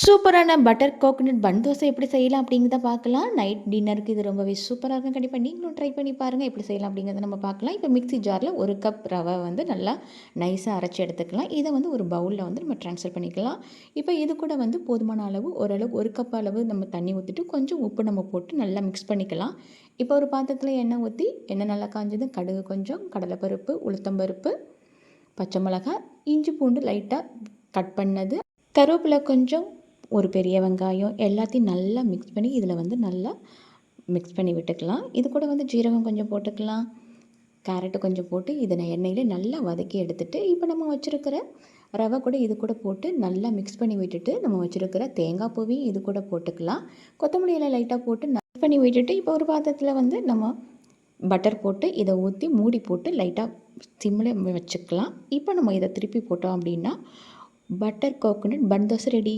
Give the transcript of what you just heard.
சூப்பரான butter coconut பன் தோசை எப்படி செய்யலாம் அப்படிங்கிறத பார்க்கலாம். நைட் டின்னருக்கு இது ரொம்பவே சூப்பராக இருக்கும். கண்டிப்பாக நீங்களும் ட்ரை பண்ணி பாருங்கள் எப்படி செய்யலாம் அப்படிங்கிறத நம்ம பார்க்கலாம். இப்போ மிக்ஸி ஜாரில் ஒரு கப் ரவை வந்து நல்லா நைஸாக அரைச்சி எடுத்துக்கலாம். இதை வந்து ஒரு பவுலில் வந்து நம்ம ட்ரான்ஸ்ஃபர் பண்ணிக்கலாம். இப்போ இது கூட வந்து போதுமான அளவு ஓரளவு ஒரு கப் அளவு நம்ம தண்ணி ஊற்றிட்டு கொஞ்சம் உப்பு நம்ம போட்டு நல்லா மிக்ஸ் பண்ணிக்கலாம். இப்போ ஒரு பாத்திரத்தில் எண்ணெய் ஊற்றி எண்ணெய் நல்லா காஞ்சது கடுகு கொஞ்சம் கடலைப்பருப்பு உளுத்தம்பருப்பு பச்சை மிளகாய் இஞ்சி பூண்டு லைட்டாக கட் பண்ணது. கருவேப்பிலை கொஞ்சம் ஒரு பெரிய வெங்காயம் எல்லாத்தையும் நல்லா மிக்ஸ் பண்ணி இதில் வந்து நல்லா மிக்ஸ் பண்ணி விட்டுக்கலாம். இது கூட வந்து ஜீரகம் கொஞ்சம் போட்டுக்கலாம். கேரட்டு கொஞ்சம் போட்டு இதை நான் எண்ணெயில் நல்லா வதக்கி எடுத்துகிட்டு இப்போ நம்ம வச்சுருக்கிற ரவை கூட இது கூட போட்டு நல்லா மிக்ஸ் பண்ணி விட்டுட்டு நம்ம வச்சுருக்கிற தேங்காய் பூவையும் இது கூட போட்டுக்கலாம். கொத்தமல்லி இலை லைட்டாக போட்டு மிக்ஸ் பண்ணி விட்டுட்டு இப்போ ஒரு பாத்திரத்தில் வந்து நம்ம பட்டர் போட்டு இதை ஊற்றி மூடி போட்டு லைட்டாக சிம்மில் வச்சுக்கலாம். இப்போ நம்ம இதை திருப்பி போட்டோம் அப்படின்னா butter coconut bun dosa ready